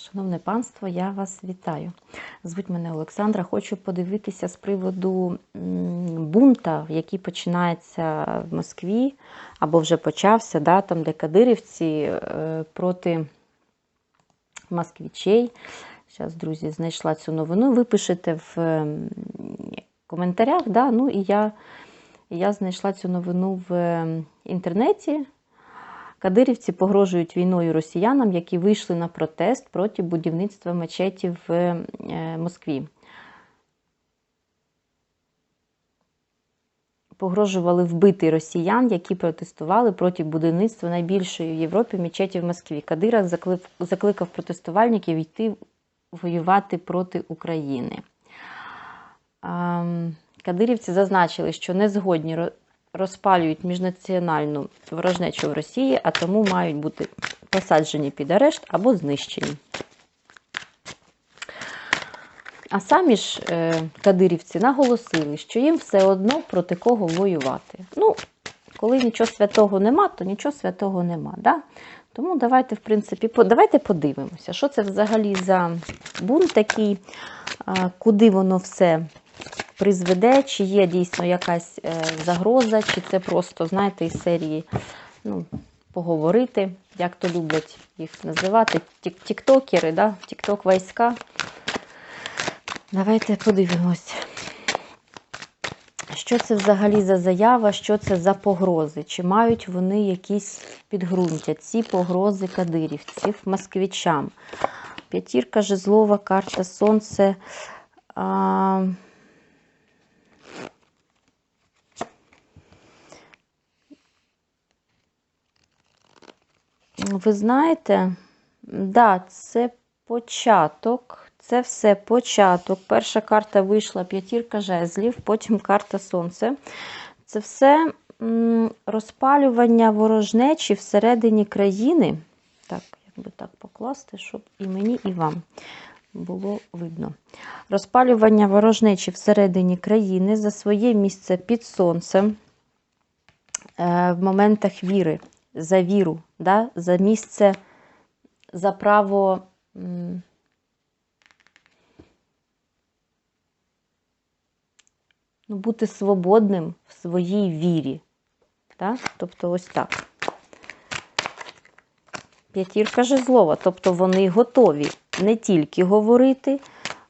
Шановне панство, я вас вітаю. Звуть мене Олександра. Хочу подивитися з приводу бунта, який починається в Москві, або вже почався, да, там, де кадирівці е, проти москвичей. Зараз, друзі, знайшла цю новину. Ви пишете в коментарях, да, ну і я, я знайшла цю новину в інтернеті. Кадирівці погрожують війною росіянам, які вийшли на протест проти будівництва мечеті в е, Москві. Погрожували вбити росіян, які протестували проти будівництва найбільшої в Європі мечеті в Москві. Кадиров закликав протестувальників йти воювати проти України. Кадирівці зазначили, що не згодні розпалюють міжнаціональну ворожнечу в Росії, а тому мають бути посаджені під арешт або знищені. А самі ж е, кадирівці наголосили, що їм все одно проти кого воювати. Ну, коли нічого святого нема, то нічого святого нема. Да? Тому давайте, в принципі, по- давайте подивимося, що це взагалі за бунт такий, куди воно все призведе, чи є дійсно якась е, загроза, чи це просто, знаєте, із серії ну, поговорити, як то люблять їх називати, тіктокери, да? тікток війська. Давайте подивимось. Що це взагалі за заява, що це за погрози? Чи мають вони якісь підґрунтя, ці погрози кадирівців, москвичам? П'ятірка жезлова, карта Сонце. А... Ви знаєте, да, це початок. Це все початок. Перша карта вийшла п'ятірка жезлів, потім карта Сонце. Це все розпалювання ворожнечі всередині країни. Так, як би так покласти, щоб і мені, і вам було видно. Розпалювання ворожнечі всередині країни за своє місце під сонцем е, в моментах віри, за віру, да? за місце, за право. ну, бути свободним в своїй вірі. Так? Тобто ось так. П'ятірка жезлова. Тобто вони готові не тільки говорити,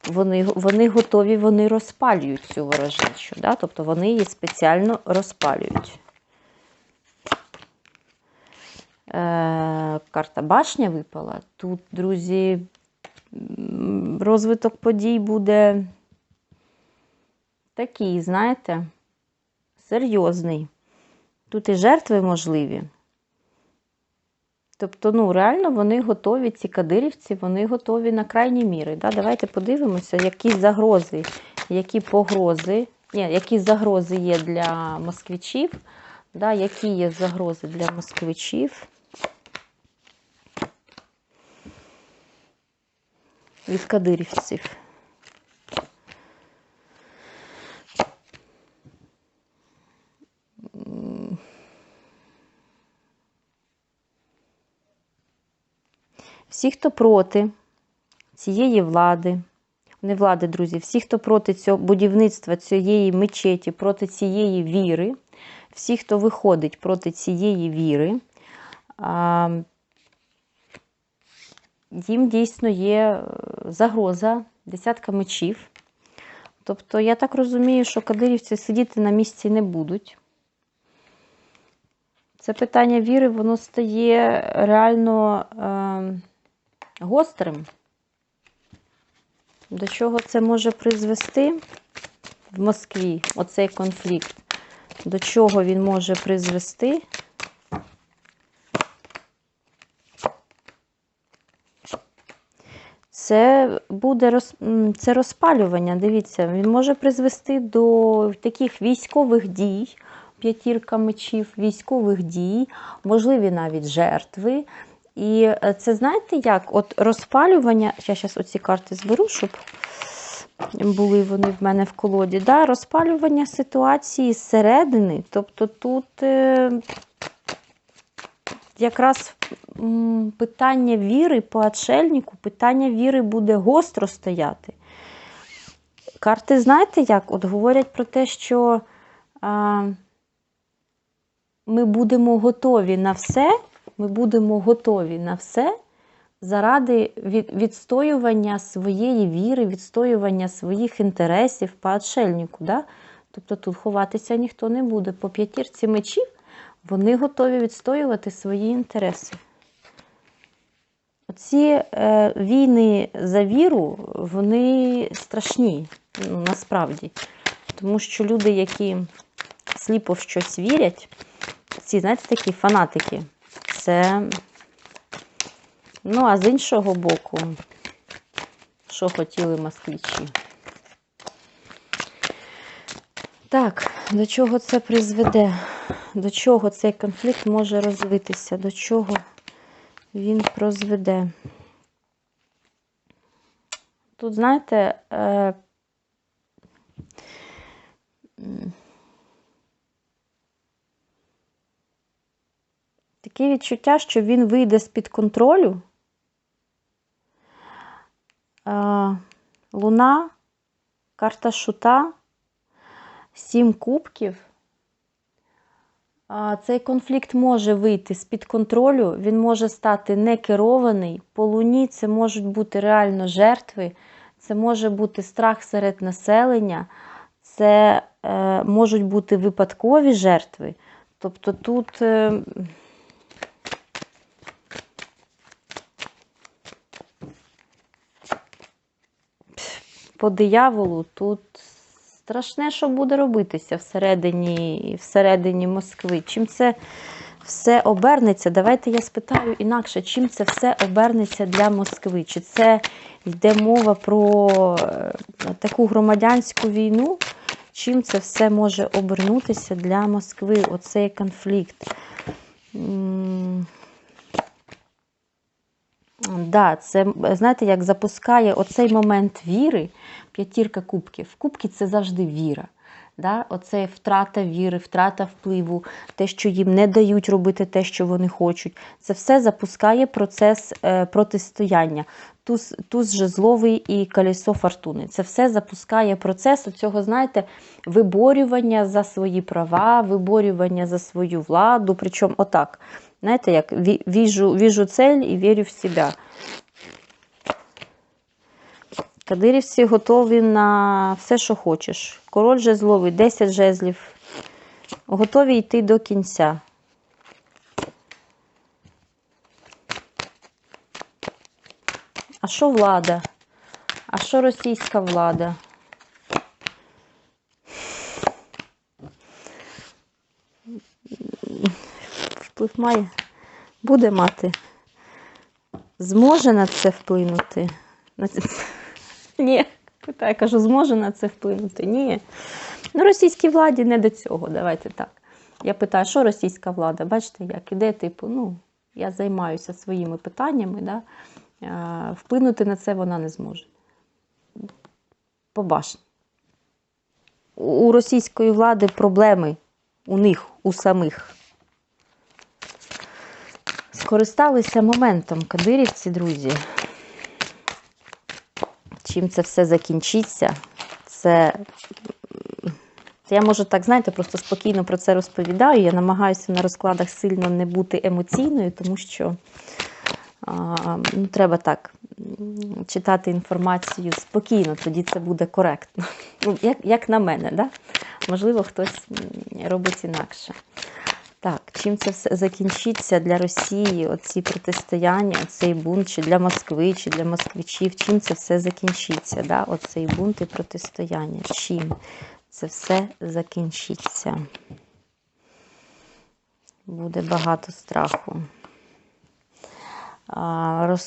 вони, вони готові, вони розпалюють цю ворожнечу. Да? Тобто вони її спеціально розпалюють. Е, карта башня випала. Тут, друзі, розвиток подій буде такий, знаєте, серйозний. Тут і жертви можливі. Тобто, ну, реально вони готові, ці кадирівці, вони готові на крайні міри. Да? Давайте подивимося, які загрози, які погрози, ні, які загрози є для москвичів, да? які є загрози для москвичів. Від кадирівців. Всі, хто проти цієї влади, не влади, друзі, всі, хто проти цього будівництва цієї мечеті, проти цієї віри, всі, хто виходить проти цієї віри, їм дійсно є е, загроза десятка мечів. Тобто, я так розумію, що кадирівці сидіти на місці не будуть. Це питання віри, воно стає реально е, гострим. До чого це може призвести в Москві, оцей конфлікт? До чого він може призвести? Це буде роз, це розпалювання. Дивіться, він може призвести до таких військових дій, п'ятірка мечів, військових дій, можливі навіть жертви. І е, це знаєте як? От розпалювання. Я зараз оці карти зберу, щоб були вони в мене в колоді. Да? Розпалювання ситуації зсередини. Тобто тут е, якраз питання віри по отшельнику, питання віри буде гостро стояти. Карти, знаєте як? От говорять про те, що а, ми будемо готові на все, ми будемо готові на все заради від, відстоювання своєї віри, відстоювання своїх інтересів по отшельнику. Да? Тобто тут ховатися ніхто не буде. По п'ятірці мечів вони готові відстоювати свої інтереси. Ці е, війни за віру, вони страшні ну, насправді. Тому що люди, які сліпо в щось вірять, ці, знаєте, такі фанатики, це. Ну, а з іншого боку, що хотіли москвичі. Так, до чого це призведе? До чого цей конфлікт може розвитися? До чого він прозведе? Тут, знаєте, е, таке відчуття, що він вийде з-під контролю. Е, Луна, карта шута, сім кубків. Цей конфлікт може вийти з-під контролю, він може стати некерований. По луні це можуть бути реально жертви, це може бути страх серед населення, це е, можуть бути випадкові жертви. Тобто тут. Е, по дияволу тут страшне, що буде робитися всередині, всередині Москви. Чим це все обернеться? Давайте я спитаю інакше, чим це все обернеться для Москви? Чи це йде мова про е, таку громадянську війну? Чим це все може обернутися для Москви? Оцей конфлікт? Да, це знаєте, як запускає оцей момент віри, п'ятірка кубків. Кубки це завжди віра. Да? Оце втрата віри, втрата впливу, те, що їм не дають робити те, що вони хочуть. Це все запускає процес е, протистояння. Туз, туз жезловий і колесо фортуни. Це все запускає процес цього, знаєте, виборювання за свої права, виборювання за свою владу. Причому отак. Знаєте, як віжу, віжу цель і вірю в себе. Кадирівці готові на все, що хочеш. Король жезловий, 10 жезлів. Готові йти до кінця. А що влада? А що російська влада? Вплив має? Буде мати. Зможе на це вплинути? На це... Ні. Я кажу, зможе на це вплинути? Ні. Ну, російській владі не до цього. Давайте так. Я питаю, що російська влада? Бачите, як іде, типу, ну, я займаюся своїми питаннями, да? вплинути на це вона не зможе. Побачимо. У російської влади проблеми у них, у самих. Скористалися моментом кадирівці, друзі. Чим це все закінчиться, це. Я можу так, знаєте, просто спокійно про це розповідаю. Я намагаюся на розкладах сильно не бути емоційною, тому що а, ну, треба так читати інформацію спокійно, тоді це буде коректно. Ну, Як як на мене, да? можливо, хтось робить інакше. Так, чим це все закінчиться для Росії, оці протистояння, цей бунт, чи для Москви, чи для москвичів, чим це все закінчиться? да? Оцей бунт і протистояння. Чим це все закінчиться? Буде багато страху.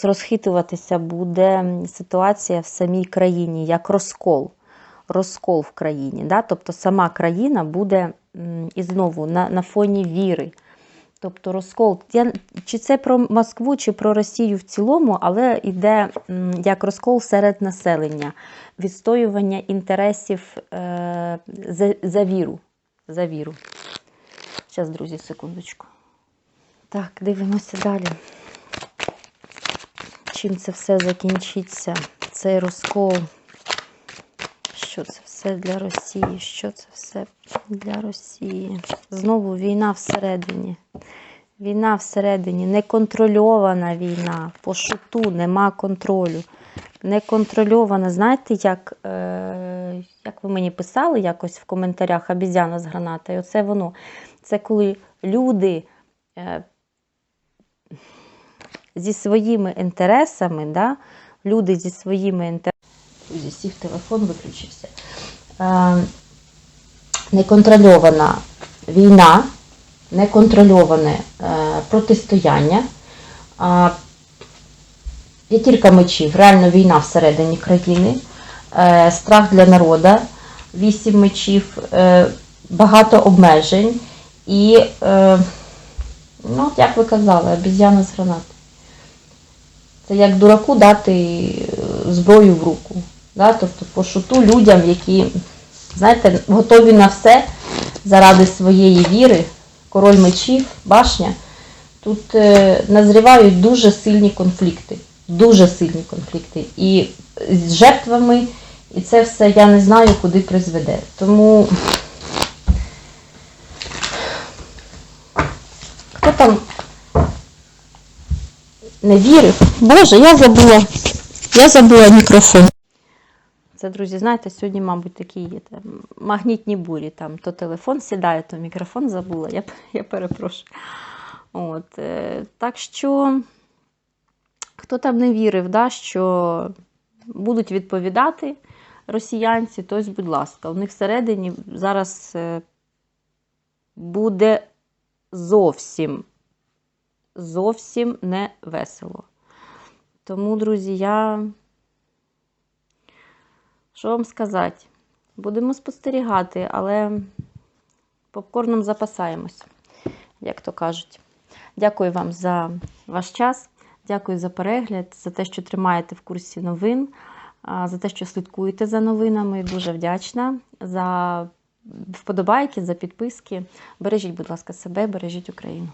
Розхитуватися буде ситуація в самій країні, як розкол. Розкол в країні. Да? Тобто сама країна буде і знову на на фоні віри. Тобто розкол, Я, чи це про Москву, чи про Росію в цілому, але йде як розкол серед населення, відстоювання інтересів е, за, за віру. За віру. Зараз, друзі, секундочку. Так, дивимося далі. чим це все закінчиться, цей розкол. Що це все для Росії? Що це все для Росії? Знову війна всередині. Війна всередині, неконтрольована війна. По шуту нема контролю. Неконтрольована. Знаєте, як, е, як ви мені писали якось в коментарях обізяна з гранатою? Оце воно. Це коли люди е, зі своїми інтересами, да, люди зі своїми інтересами. Друзі, сів телефон виключився. Е, неконтрольована війна, неконтрольоване е, протистояння. Е, П'ятірка мечів, реально війна всередині країни, е, страх для народу, вісім мечів, е, багато обмежень і, ну, як ви казали, обіз'яна з гранати. Це як дураку дати зброю в руку. Да? Тобто по шуту людям, які, знаєте, готові на все заради своєї віри, король мечів, башня. Тут е, назрівають дуже сильні конфлікти. Дуже сильні конфлікти. І з жертвами, і це все я не знаю, куди призведе. Тому хто там не вірив? Боже, я забула. Я забула мікрофон. Це, друзі, знаєте, сьогодні, мабуть, такі є там, магнітні бурі. Там то телефон сідає, то мікрофон забула. Я, я перепрошую. От, е, так що, хто там не вірив, да, що будуть відповідати росіянці, то будь ласка, у них всередині зараз е, буде зовсім, зовсім не весело. Тому, друзі, я. Що вам сказати? Будемо спостерігати, але попкорном запасаємось, як то кажуть. Дякую вам за ваш час. Дякую за перегляд, за те, що тримаєте в курсі новин, за те, що слідкуєте за новинами. Дуже вдячна за вподобайки, за підписки. Бережіть, будь ласка, себе, бережіть Україну.